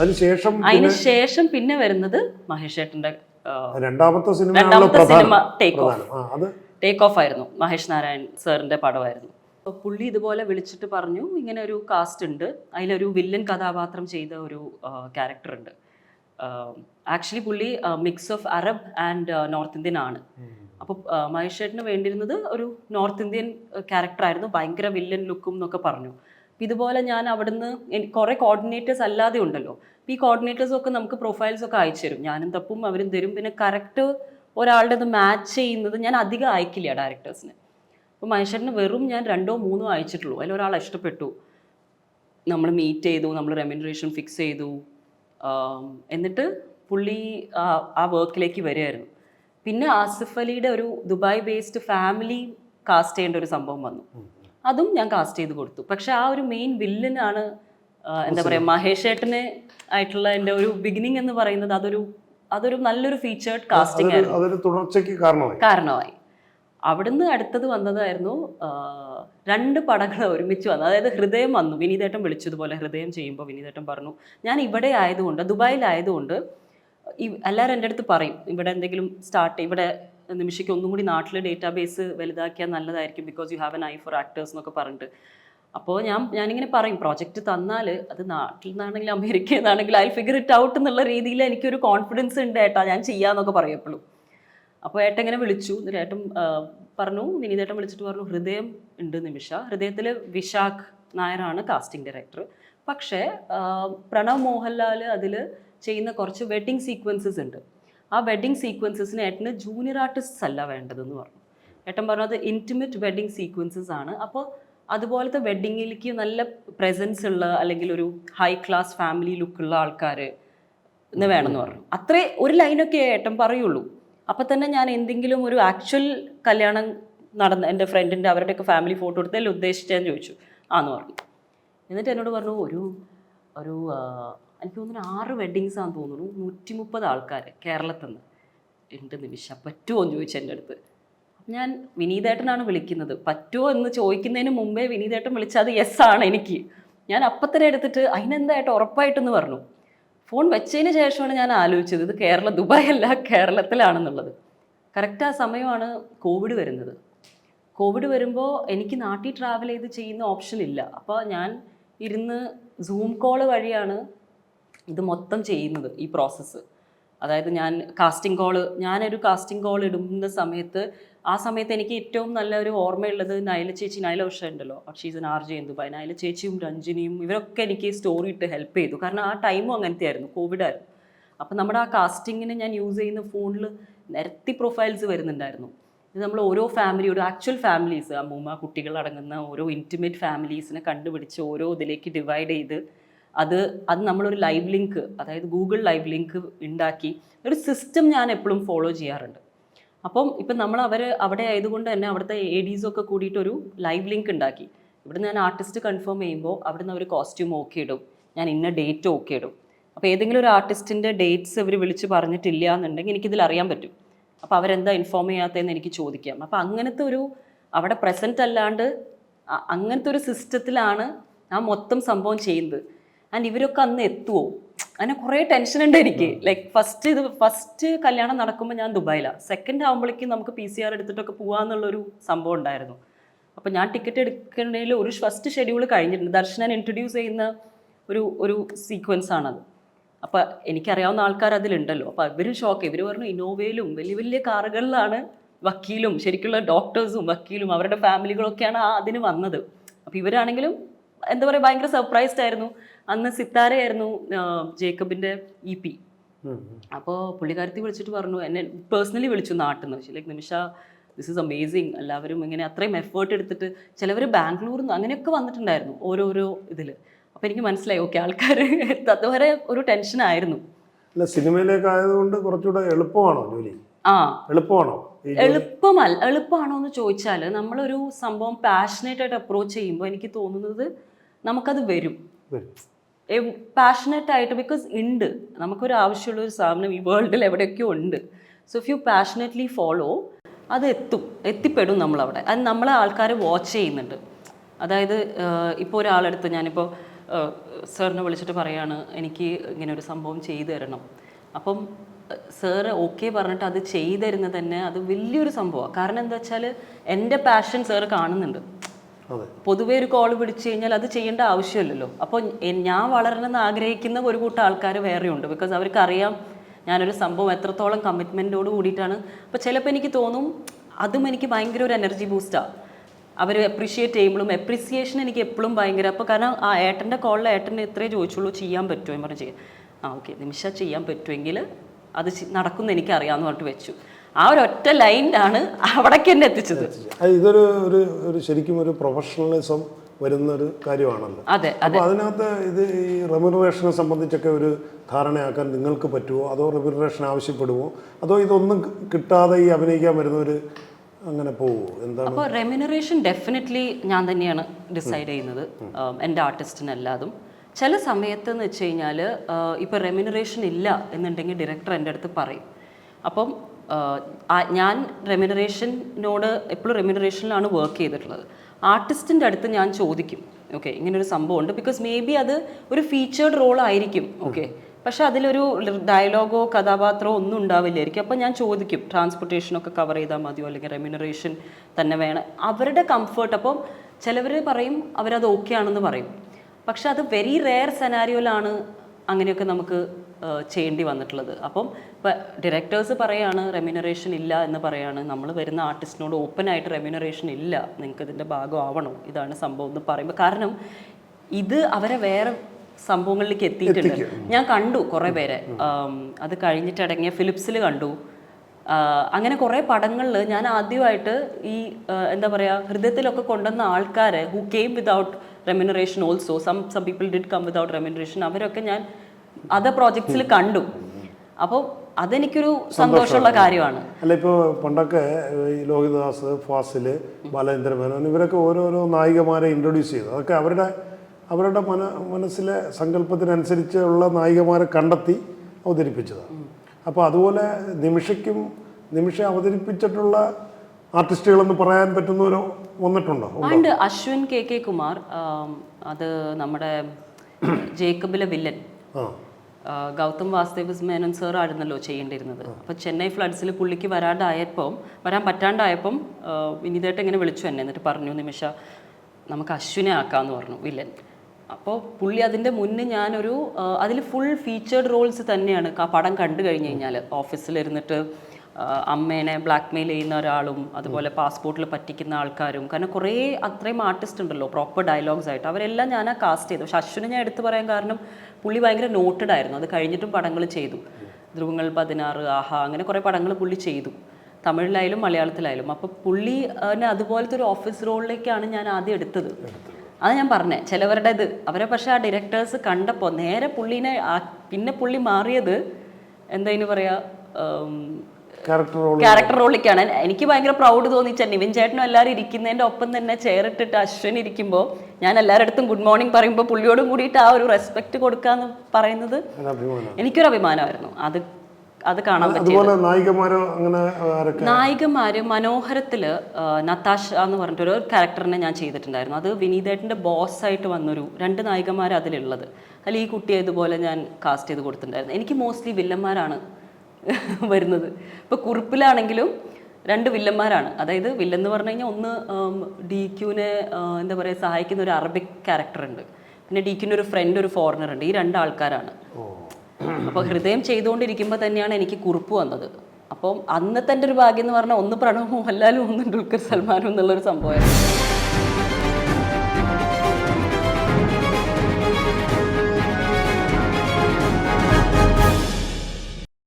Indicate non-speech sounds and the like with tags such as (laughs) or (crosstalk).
അതിനുശേഷം അതിനുശേഷം പിന്നെ വരുന്നത് മഹേഷ് ഏട്ടന്റെ രണ്ടാമത്തെ സിനിമ രണ്ടാമത്തെ cinema take off take off ആയിരുന്നു. മഹേഷ് നാരായൺ സാറിന്റെ പടമായിരുന്നു. പുള്ളി ഇതുപോലെ വിളിച്ചിട്ട് പറഞ്ഞു ഇങ്ങനെ ഒരു കാസ്റ്റ് ഉണ്ട്. അതിലൊരു വില്ലൻ കഥാപാത്രം ചെയ്ത ഒരു ക്യാരക്ടർ ഉണ്ട്. ആക്ച്വലി പുള്ളി mix of Arab and north Indian ആണ്. അപ്പോൾ മഹേഷ് ചേട്ടന് വേണ്ടിയിരുന്നത് ഒരു നോർത്ത് ഇന്ത്യൻ ക്യാരക്ടർ ആയിരുന്നു. ഭയങ്കര വില്ലൻ ലുക്കും എന്നൊക്കെ പറഞ്ഞു. ഇതുപോലെ ഞാൻ അവിടുന്ന് കുറേ കോർഡിനേറ്റേഴ്സ് അല്ലാതെ ഉണ്ടല്ലോ. ഈ കോർഡിനേറ്റേഴ്സ് ഒക്കെ നമുക്ക് പ്രൊഫൈൽസ് ഒക്കെ അയച്ചു തരും. ഞാനും തപ്പും അവരും തരും. പിന്നെ കറക്റ്റ് ഒരാളുടെ ഇത് മാച്ച് ചെയ്യുന്നത് ഞാൻ അധികം അയക്കില്ല ഡയറക്ടേഴ്സിന് അപ്പോൾ മഹേശ്വരന് വെറും ഞാൻ രണ്ടോ മൂന്നോ അയച്ചിട്ടുള്ളൂ. അതിൽ ഒരാൾ ഇഷ്ടപ്പെട്ടു. നമ്മൾ മീറ്റ് ചെയ്തു നമ്മൾ റെമ്യൂണറേഷൻ ഫിക്സ് ചെയ്തു. എന്നിട്ട് പുള്ളി ആ വർക്കിലേക്ക് വരികയായിരുന്നു. പിന്നെ ആസിഫ് അലിയുടെ ഒരു ദുബായ് ബേസ്ഡ് ഫാമിലി കാസ്റ്റ് ചെയ്യേണ്ട ഒരു സംഭവം വന്നു. അതും ഞാൻ കാസ്റ്റ് ചെയ്ത് കൊടുത്തു. പക്ഷെ ആ ഒരു മെയിൻ വില്ലനാണ് എന്താ പറയുക മഹേഷ് ഏട്ടന് ആയിട്ടുള്ള എന്റെ ഒരു ബിഗിനിങ് എന്ന് പറയുന്നത് അതൊരു അതൊരു നല്ലൊരു ഫീച്ചേർഡ് കാസ്റ്റിംഗ് ആയിരുന്നു. കാരണമായി. കാരണമായി. അവിടുന്ന് അടുത്തത് വന്നതായിരുന്നു രണ്ട് പടങ്ങൾ ഒരുമിച്ച് വന്നു. അതായത് ഹൃദയം വന്നു. വിനീതേട്ടൻ വിളിച്ചതുപോലെ ഹൃദയം ചെയ്യുമ്പോൾ വിനീതേട്ടൻ പറഞ്ഞു ഞാൻ ഇവിടെ ആയതുകൊണ്ട് ദുബായിലായതുകൊണ്ട് എല്ലാവരും എന്റെ അടുത്ത് പറയും ഇവിടെ എന്തെങ്കിലും സ്റ്റാർട്ട് ഇവിടെ നിമിഷയ്ക്ക് ഒന്നും കൂടി നാട്ടിൽ ഡേറ്റാബേസ് വലുതാക്കിയാൽ നല്ലതായിരിക്കും because you have N I for actors എന്നൊക്കെ പറഞ്ഞിട്ട്. അപ്പോൾ ഞാൻ ഞാനിങ്ങനെ പറയും പ്രോജക്റ്റ് തന്നാൽ അത് നാട്ടിൽ നിന്നാണെങ്കിലും അമേരിക്കയിൽ നിന്നാണെങ്കിലും ഐ ഫിഗർ ഇറ്റ് ഔട്ട് എന്നുള്ള രീതിയിൽ എനിക്കൊരു കോൺഫിഡൻസ് ഉണ്ട് ഏട്ടാ ഞാൻ ചെയ്യാന്നൊക്കെ പറയും എപ്പോഴും അപ്പോൾ ഏട്ടൻ ഇങ്ങനെ വിളിച്ചു. ഏട്ടൻ പറഞ്ഞു നിനിതേട്ടൻ വിളിച്ചിട്ട് പറഞ്ഞു ഹൃദയം ഉണ്ട് നിമിഷ. ഹൃദയത്തിൽ വിശാഖ് നായരാണ് കാസ്റ്റിംഗ് ഡയറക്ടർ പക്ഷേ പ്രണവ് മോഹൻലാൽ അതിൽ ചെയ്യുന്ന കുറച്ച് വെഡിങ് സീക്വൻസസ് ഉണ്ട്. ആ വെഡ്ഡിങ് സീക്വൻസസിന് ഏട്ടന് ജൂനിയർ ആർട്ടിസ്റ്റ്സ് അല്ല വേണ്ടതെന്ന് പറഞ്ഞു. ഏട്ടൻ പറഞ്ഞു അത് ഇന്റിമേറ്റ് വെഡ്ഡിങ് സീക്വൻസസ് ആണ്. അപ്പോൾ അതുപോലത്തെ വെഡ്ഡിങ്ങിലേക്ക് നല്ല പ്രസൻസ് ഉള്ള അല്ലെങ്കിൽ ഒരു ഹൈ ക്ലാസ് ഫാമിലി ലുക്കുള്ള ആൾക്കാർ വേണമെന്ന് പറഞ്ഞു. അത്രേ ഒരു ലൈനൊക്കെ ഏട്ടൻ പറയുള്ളൂ. അപ്പം തന്നെ ഞാൻ എന്തെങ്കിലും ഒരു ആക്ച്വൽ കല്യാണം നടന്ന എന്റെ ഫ്രണ്ടിന്റെ അവരുടെയൊക്കെ ഫാമിലി ഫോട്ടോ എടുത്തതിൽ ഉദ്ദേശിച്ചതെന്ന് ചോദിച്ചു. ആന്ന് പറഞ്ഞു. എന്നിട്ട് എന്നോട് പറഞ്ഞു ഒരു ഒരു എനിക്ക് തോന്നുന്നു ആറ് വെഡ്ഡിങ്സ് ആണെന്ന് തോന്നുന്നു. നൂറ്റി മുപ്പത് ആൾക്കാർ കേരളത്തിൽ നിന്ന് രണ്ട് നിമിഷം. പറ്റുമോ എന്ന് ചോദിച്ചു എന്റെ അടുത്ത്. ഞാൻ വിനീതേട്ടനാണ് വിളിക്കുന്നത്. പറ്റുമോ എന്ന് ചോദിക്കുന്നതിന് മുമ്പേ വിനീതേട്ടൻ വിളിച്ചത് യെസ് ആണ് എനിക്ക്. ഞാൻ അപ്പം എടുത്തിട്ട് അതിനെന്തായിട്ട് ഉറപ്പായിട്ടെന്ന് പറഞ്ഞു. ഫോൺ വെച്ചതിന് ശേഷമാണ് ഞാൻ ആലോചിച്ചത് ഇത് കേരള ദുബായ് അല്ല കേരളത്തിലാണെന്നുള്ളത്. കറക്റ്റ് ആ സമയമാണ് കോവിഡ് വരുന്നത്. കോവിഡ് വരുമ്പോൾ എനിക്ക് നാട്ടിൽ ട്രാവൽ ചെയ്ത് ചെയ്യുന്ന ഓപ്ഷൻ ഇല്ല. അപ്പോൾ ഞാൻ ഇരുന്ന് സൂം കോൾ വഴിയാണ് ഇത് മൊത്തം ചെയ്യുന്നത് ഈ പ്രോസസ്സ് അതായത് ഞാൻ കാസ്റ്റിംഗ് കോൾ ഞാനൊരു കാസ്റ്റിംഗ് കോൾ ഇടുന്ന സമയത്ത് ആ സമയത്ത് എനിക്ക് ഏറ്റവും നല്ല ഒരു ഓർമ്മയുള്ളത് നൈല ചേച്ചി നൈല ഉഷ ഉണ്ടല്ലോ. ഷീസ് എൻ ആർ ജെ എന്തു നൈല ചേച്ചിയും രഞ്ജിനിയും ഇവരൊക്കെ എനിക്ക് സ്റ്റോറി ഇട്ട് ഹെൽപ്പ് ചെയ്തു. കാരണം ആ ടൈമും അങ്ങനത്തെ ആയിരുന്നു കോവിഡ് ആയിരുന്നു. അപ്പം നമ്മുടെ ആ കാസ്റ്റിങ്ങിന് ഞാൻ യൂസ് ചെയ്യുന്ന ഫോണിൽ നിരത്തി പ്രൊഫൈൽസ് വരുന്നുണ്ടായിരുന്നു. ഇത് നമ്മൾ ഓരോ ഫാമിലി ഒരു ആക്ച്വൽ ഫാമിലീസ് അമ്മൂമ്മ കുട്ടികൾ അടങ്ങുന്ന ഓരോ ഇന്റിമേറ്റ് ഫാമിലീസിനെ കണ്ടുപിടിച്ച് ഓരോ ഇതിലേക്ക് ഡിവൈഡ് ചെയ്ത് അത് അത് നമ്മളൊരു ലൈവ് ലിങ്ക് അതായത് ഗൂഗിൾ ലൈവ് ലിങ്ക് ഉണ്ടാക്കി ഒരു സിസ്റ്റം ഞാൻ എപ്പോഴും ഫോളോ ചെയ്യാറുണ്ട്. അപ്പം ഇപ്പം നമ്മൾ അവർ അവിടെ ആയതുകൊണ്ട് തന്നെ അവിടുത്തെ എ ഡീസൊക്കെ ഒക്കെ കൂടിയിട്ട് ഒരു ലൈവ് ലിങ്ക് ഉണ്ടാക്കി. ഇവിടെ ഞാൻ ആർട്ടിസ്റ്റ് കൺഫേം ചെയ്യുമ്പോൾ അവിടുന്ന് അവർ കോസ്റ്റ്യൂം ഓക്കെ ഇടും. ഞാൻ ഇന്ന ഡേറ്റ് ഓക്കെ ഇടും. അപ്പോൾ ഏതെങ്കിലും ഒരു ആർട്ടിസ്റ്റിന്റെ ഡേറ്റ്സ് ഇവർ വിളിച്ച് പറഞ്ഞിട്ടില്ല എന്നുണ്ടെങ്കിൽ എനിക്കിതിൽ അറിയാൻ പറ്റും. അപ്പോൾ അവരെന്താ ഇൻഫോം ചെയ്യാത്തതെന്ന് എനിക്ക് ചോദിക്കാം. അപ്പോൾ അങ്ങനത്തെ ഒരു അവിടെ പ്രസന്റ് അല്ലാണ്ട് അങ്ങനത്തെ ഒരു സിസ്റ്റത്തിലാണ് ആ മൊത്തം സംഭവം ചെയ്യുന്നത്. ആൻഡ് ഇവരൊക്കെ അന്ന് എത്തുമോ അങ്ങനെ കുറേ ടെൻഷൻ ഉണ്ട് എനിക്ക്. ലൈക്ക് ഫസ്റ്റ് ഇത് ഫസ്റ്റ് കല്യാണം നടക്കുമ്പോൾ ഞാൻ ദുബായിലാണ് സെക്കൻഡ് ആകുമ്പോഴേക്കും നമുക്ക് പി സി ആർ എടുത്തിട്ടൊക്കെ പോകാമെന്നുള്ളൊരു സംഭവം ഉണ്ടായിരുന്നു. അപ്പോൾ ഞാൻ ടിക്കറ്റ് എടുക്കുന്നതിൽ ഒരു ഫസ്റ്റ് ഷെഡ്യൂൾ കഴിഞ്ഞിട്ടുണ്ട്. ദർശനൻ ഇൻട്രൊഡ്യൂസ് ചെയ്യുന്ന ഒരു ഒരു സീക്വൻസ് ആണത്. അപ്പോൾ എനിക്കറിയാവുന്ന ആൾക്കാർ അതിലുണ്ടല്ലോ. അപ്പോൾ ഇവരും ഷോക്ക് ഇവർ പറഞ്ഞു ഇന്നോവയിലും വലിയ വലിയ കാറുകളിലാണ് വക്കീലും ശരിക്കുള്ള ഡോക്ടേഴ്സും വക്കീലും അവരുടെ ഫാമിലികളൊക്കെയാണ് ആ അതിന് വന്നത്. അപ്പോൾ ഇവരാണെങ്കിലും എന്താ പറയുക ഭയങ്കര സർപ്രൈസ്ഡ് ആയിരുന്നു. അന്ന് സിത്താരയായിരുന്നു ജേക്കബിന്റെ ജേക്കബിന്റെ ഇ പി ഉം, ഉം. അപ്പോൾ പുള്ളിക്കാരത്തി വിളിച്ചിട്ട് പറഞ്ഞു എന്നെ പേഴ്സണലി വിളിച്ചു നാട്ടിൽ നിന്ന് like Nimisha this is amazing എല്ലാവരും ഇങ്ങനെ അത്രയും എഫേർട്ട് എടുത്തിട്ട് ചിലവർ ബാംഗ്ലൂരിൽ നിന്ന് അങ്ങനെയൊക്കെ വന്നിട്ടുണ്ടായിരുന്നു ഓരോരോ ഇതിൽ അപ്പോൾ എനിക്ക് മനസ്സിലായി ഓക്കെ ആൾക്കാർ (laughs) അതുവരെ ഒരു ടെൻഷനായിരുന്നു അല്ല സിനിമയിലേക്ക് ആയതുകൊണ്ട് കുറച്ചുകൂടെ എളുപ്പമാണോ ജോലി? ആ. എളുപ്പമാണോ എളുപ്പമല്ല എളുപ്പമാണോ എന്ന് ചോദിച്ചാൽ നമ്മളൊരു സംഭവം പാഷനേറ്റ് ആയിട്ട് അപ്രോച്ച് ചെയ്യുമ്പോൾ എനിക്ക് തോന്നുന്നത് നമുക്കത് വരും. പാഷനറ്റ് ആയിട്ട് ബിക്കോസ് ഉണ്ട്. നമുക്കൊരു ആവശ്യമുള്ള ഒരു സാധനം ഈ വേൾഡിൽ എവിടെയൊക്കെ ഉണ്ട്. So if you passionately follow അത് എത്തും. എത്തിപ്പെടും നമ്മളവിടെ. അത് നമ്മളെ ആൾക്കാർ വാച്ച് ചെയ്യുന്നുണ്ട്. അതായത് ഇപ്പോൾ ഒരാളെടുത്ത് ഞാനിപ്പോൾ സാറിനെ വിളിച്ചിട്ട് പറയാണ് എനിക്ക് ഇങ്ങനെ ഒരു സംഭവം ചെയ്തു തരണം. അപ്പം സാറ് ഓക്കെ പറഞ്ഞിട്ട് അത് ചെയ്തു തരുന്നത് തന്നെ അത് വലിയൊരു സംഭവമാണ് കാരണം എന്താ വെച്ചാൽ എന്റെ പാഷൻ സാറ് കാണുന്നുണ്ട്. പൊതുവേ ഒരു കോൾ പിടിച്ചു കഴിഞ്ഞാൽ അത് ചെയ്യേണ്ട ആവശ്യമില്ലല്ലോ. അപ്പോൾ ഞാൻ വളരണമെന്ന് ആഗ്രഹിക്കുന്ന ഒരു കൂട്ടം ആൾക്കാർ വേറെയുണ്ട്. ബിക്കോസ് അവർക്ക് അറിയാം ഞാനൊരു സംഭവം എത്രത്തോളം കമ്മിറ്റ്മെന്റോട് കൂടിയിട്ടാണ്. അപ്പോൾ ചിലപ്പോൾ എനിക്ക് തോന്നും അതും എനിക്ക് ഭയങ്കര ഒരു എനർജി ബൂസ്റ്റാണ് അവർ അപ്രീഷിയേറ്റ് ചെയ്യുമ്പോഴും അപ്രീസിയേഷൻ എനിക്ക് എപ്പോഴും ഭയങ്കര. അപ്പോൾ കാരണം ആ ഏട്ടന്റെ കോളിൽ ഏട്ടനെ എത്രേ ചോദിച്ചുള്ളൂ ചെയ്യാൻ പറ്റുമോ? എന്ന് പറഞ്ഞ് ആ ഓക്കെ. നിമിഷ ചെയ്യാൻ പറ്റുമെങ്കിൽ അത് നടക്കുന്ന എനിക്കറിയാമെന്ന് പറഞ്ഞിട്ട് വെച്ചു. ആ ഒരു ഒറ്റ ലൈനാണ് അവിടേക്ക് എന്നെ എത്തിച്ചത്. ഇതൊരു ഒരു ഒരു ശരിക്കും ഒരു പ്രൊഫഷണലിസം വരുന്ന ഒരു കാര്യമാണല്ലോ. അതെ അപ്പോൾ അതിനകത്ത് ഇത് ഈ റെമ്യൂണറേഷനെ സംബന്ധിച്ചൊക്കെ ഒരു ധാരണയാക്കാൻ നിങ്ങൾക്ക് പറ്റുമോ? അതോ റെമ്യൂണറേഷൻ ആവശ്യപ്പെടുമോ? അതോ ഇതൊന്നും കിട്ടാതെ ഈ അഭിനയിക്കാൻ വരുന്നവർ അങ്ങനെ പോവോ? എന്താണ്? അപ്പോൾ റെമ്യൂണറേഷൻ ഡെഫിനറ്റ്ലി ഞാൻ തന്നെയാണ് ഡിസൈഡ് ചെയ്യുന്നത്. എന്റെ ആർട്ടിസ്റ്റിനല്ലാതും ചില സമയത്ത് എന്ന് വെച്ച് കഴിഞ്ഞാൽ ഇപ്പോൾ റെമ്യൂണറേഷൻ ഇല്ല എന്നുണ്ടെങ്കിൽ ഡയറക്ടർ എന്റെ അടുത്ത് പറയും. അപ്പം ഞാൻ റെമ്യൂണറേഷനോട് എപ്പോഴും റെമ്യൂണറേഷനിലാണ് വർക്ക് ചെയ്തിട്ടുള്ളത്. ആർട്ടിസ്റ്റിന്റെ അടുത്ത് ഞാൻ ചോദിക്കും ഓക്കെ ഇങ്ങനൊരു സംഭവമുണ്ട്. ബിക്കോസ് മേ ബി അത് ഒരു ഫീച്ചേർഡ് റോൾ ആയിരിക്കും ഓക്കെ പക്ഷേ അതിലൊരു ഡയലോഗോ കഥാപാത്രമോ ഒന്നും ഉണ്ടാവില്ലായിരിക്കും. അപ്പോൾ ഞാൻ ചോദിക്കും ട്രാൻസ്പോർട്ടേഷനൊക്കെ കവർ ചെയ്താൽ മതിയോ? അല്ലെങ്കിൽ റെമ്യൂണറേഷൻ തന്നെ വേണം. അവരുടെ കംഫർട്ട് അപ്പം ചിലവർ പറയും അവരത് ഓക്കെ ആണെന്ന് പറയും. പക്ഷെ അത് വെരി റെയർ സെനാരിയോയിലാണ് അങ്ങനെയൊക്കെ നമുക്ക് ചെയ്യേണ്ടി വന്നിട്ടുള്ളത്. അപ്പം ഇപ്പം ഡയറക്ടേഴ്സ് പറയാണ് റെമ്യൂണറേഷൻ ഇല്ല എന്ന് പറയാണ്. നമ്മൾ വരുന്ന ആർട്ടിസ്റ്റിനോട് ഓപ്പൺ ആയിട്ട് റെമ്യൂണറേഷൻ ഇല്ല. നിങ്ങൾക്ക് ഇതിന്റെ ഭാഗമാവണോ ഇതാണ് സംഭവം എന്ന് പറയുമ്പോൾ കാരണം ഇത് അവരെ വേറെ സംഭവങ്ങളിലേക്ക് എത്തിയിട്ടുണ്ട്. ഞാൻ കണ്ടു കുറേ പേരെ. അത് കഴിഞ്ഞിട്ട് അടങ്ങിയ ഫിലിപ്സിൽ കണ്ടു. അങ്ങനെ കുറേ പടങ്ങളിൽ ഞാൻ ആദ്യമായിട്ട് ഈ എന്താ പറയുക ഹൃദയത്തിലൊക്കെ കൊണ്ടുവന്ന ആൾക്കാരെ who came without remuneration also some some people did come without remuneration അവരൊക്കെ ഞാൻ അതർ പ്രോജക്ട്സിൽ കണ്ടു. അപ്പോൾ അതെനിക്കൊരു സന്തോഷമുള്ള കാര്യമാണ്. അല്ല ഇപ്പോൾ പണ്ടൊക്കെ ഈ ലോഹിതദാസ് ഫാസിൽ ബാലേന്ദ്ര മേനോൻ ഇവരൊക്കെ ഓരോരോ നായികമാരെ ഇൻട്രൊഡ്യൂസ് ചെയ്തു. അതൊക്കെ അവരുടെ അവരുടെ മന മനസ്സിലെ സങ്കല്പത്തിനനുസരിച്ചുള്ള നായികമാരെ കണ്ടെത്തി അവതരിപ്പിച്ചതാണ്. അപ്പോൾ അതുപോലെ നിമിഷയ്ക്കും നിമിഷം അവതരിപ്പിച്ചിട്ടുള്ള ആർട്ടിസ്റ്റുകളെന്ന് പറയാൻ പറ്റുന്നവരോ വന്നിട്ടുണ്ടോ? ഉണ്ട്? അശ്വിൻ കെ കെ കുമാർ അത് നമ്മുടെ ജേക്കബിലെ വില്ലൻ. ഗൗതം വാസുദേവ് മേനോൻ സാർ ആയിരുന്നല്ലോ ചെയ്യേണ്ടിയിരുന്നത്. അപ്പോൾ ചെന്നൈ ഫ്ലഡ്സിൽ പുള്ളിക്ക് വരാണ്ടായപ്പം വരാൻ പറ്റാണ്ടായപ്പം വിനീതായിട്ട് വിനീതേട്ടൻ ഇങ്ങനെ വിളിച്ചു എന്നെ. എന്നിട്ട് പറഞ്ഞു നിമിഷ നമുക്ക് അശ്വിനെ ആക്കാമെന്ന് പറഞ്ഞു വില്ലൻ. അപ്പോൾ പുള്ളി അതിന്റെ മുന്നേ ഞാനൊരു അതിൽ ഫുൾ ഫീച്ചേർഡ് റോൾസ് തന്നെയാണ്. ആ പടം കണ്ടു കഴിഞ്ഞ് കഴിഞ്ഞാൽ ഓഫീസിലിരുന്നിട്ട് അമ്മേനെ ബ്ലാക്ക് മെയിൽ ചെയ്യുന്ന ഒരാളും അതുപോലെ പാസ്പോർട്ടിൽ പറ്റിക്കുന്ന ആൾക്കാരും കാരണം കുറേ അത്രയും ആർട്ടിസ്റ്റ് ഉണ്ടല്ലോ പ്രോപ്പർ ഡയലോഗ്സ് ആയിട്ട്. അവരെല്ലാം ഞാൻ ആ കാസ്റ്റ് ചെയ്തു. പക്ഷെ അശ്വിനെ ഞാൻ എടുത്തു പറയാൻ കാരണം പുള്ളി ഭയങ്കര നോട്ടഡ് ആയിരുന്നു. അത് കഴിഞ്ഞിട്ടും പടങ്ങൾ ചെയ്തു. ധ്രുവങ്ങൾ പതിനാറ് ആഹ അങ്ങനെ കുറേ പടങ്ങൾ പുള്ളി ചെയ്തു. തമിഴിലായാലും മലയാളത്തിലായാലും. അപ്പോൾ പുള്ളി അതുപോലത്തെ ഒരു ഓഫീസ് റോളിലേക്കാണ് ഞാൻ ആദ്യം എടുത്തത്. അത് ഞാൻ പറഞ്ഞേ ചിലവരുടെ ഇത്. അവരെ പക്ഷേ ആ ഡയറക്ടേഴ്സ് കണ്ടപ്പോൾ നേരെ പുള്ളീനെ പിന്നെ പുള്ളി മാറിയത് എന്താ പറയുക ക്യാരക്ടർ റോളിലേക്കാണ് എനിക്ക് ഭയങ്കര പ്രൗഡ് തോന്നിച്ച നിവിൻ ചേട്ടനും എല്ലാവരും ഇരിക്കുന്നതിന്റെ ഒപ്പം തന്നെ ചേറിട്ടിട്ട് അശ്വിൻ ഇരിക്കുമ്പോൾ ഞാൻ എല്ലാവരുടെ അടുത്തും ഗുഡ് മോർണിംഗ് പറയുമ്പോൾ പുള്ളിയോടും കൂടിയിട്ട് ആ ഒരു റെസ്പെക്ട് കൊടുക്കാന്ന് പറയുന്നത് എനിക്കൊരു അഭിമാനമായിരുന്നു. അത് അത് കാണാൻ പറ്റി നായികമാരോ അങ്ങനെ നായികമാര് മനോഹരത്തിൽ നത്താഷ എന്ന് പറഞ്ഞിട്ടൊരു ക്യാരക്ടറിനെ ഞാൻ ചെയ്തിട്ടുണ്ടായിരുന്നു. അത് വിനീതേട്ടന്റെ ബോസ് ആയിട്ട് വന്നൊരു രണ്ട് നായികമാർ അതിലുള്ളത്. അതിൽ ഈ കുട്ടിയെ ഇതുപോലെ ഞാൻ കാസ്റ്റ് ചെയ്ത് കൊടുത്തിട്ടുണ്ടായിരുന്നു. എനിക്ക് മോസ്റ്റ്ലി വില്ലന്മാരാണ് വരുന്നത്. ഇപ്പോൾ കുറിപ്പിലാണെങ്കിലും രണ്ട് വില്ലന്മാരാണ്. അതായത് വില്ലൻ എന്ന് പറഞ്ഞു കഴിഞ്ഞാൽ ഒന്ന് ഡി ക്യൂനെ എന്താ പറയുക സഹായിക്കുന്ന ഒരു അറബിക് ക്യാരക്ടർ ഉണ്ട്. പിന്നെ ഡി ക്യൂവിന്റെ ഒരു ഫ്രണ്ട് ഒരു ഫോറിനർ ഉണ്ട്. ഈ രണ്ട് ആൾക്കാരാണ്. അപ്പോൾ ഹൃദയം ചെയ്തുകൊണ്ടിരിക്കുമ്പോൾ തന്നെയാണ് എനിക്ക് കുറിപ്പ് വന്നത്. അപ്പം അന്നത്തെ എന്റെ ഒരു ഭാഗ്യം എന്ന് പറഞ്ഞാൽ ഒന്ന് പ്രണവ് മോഹൻലാലും ഒന്ന് ദുൽഖർ സൽമാനും എന്നുള്ളൊരു സംഭവമായിരുന്നു.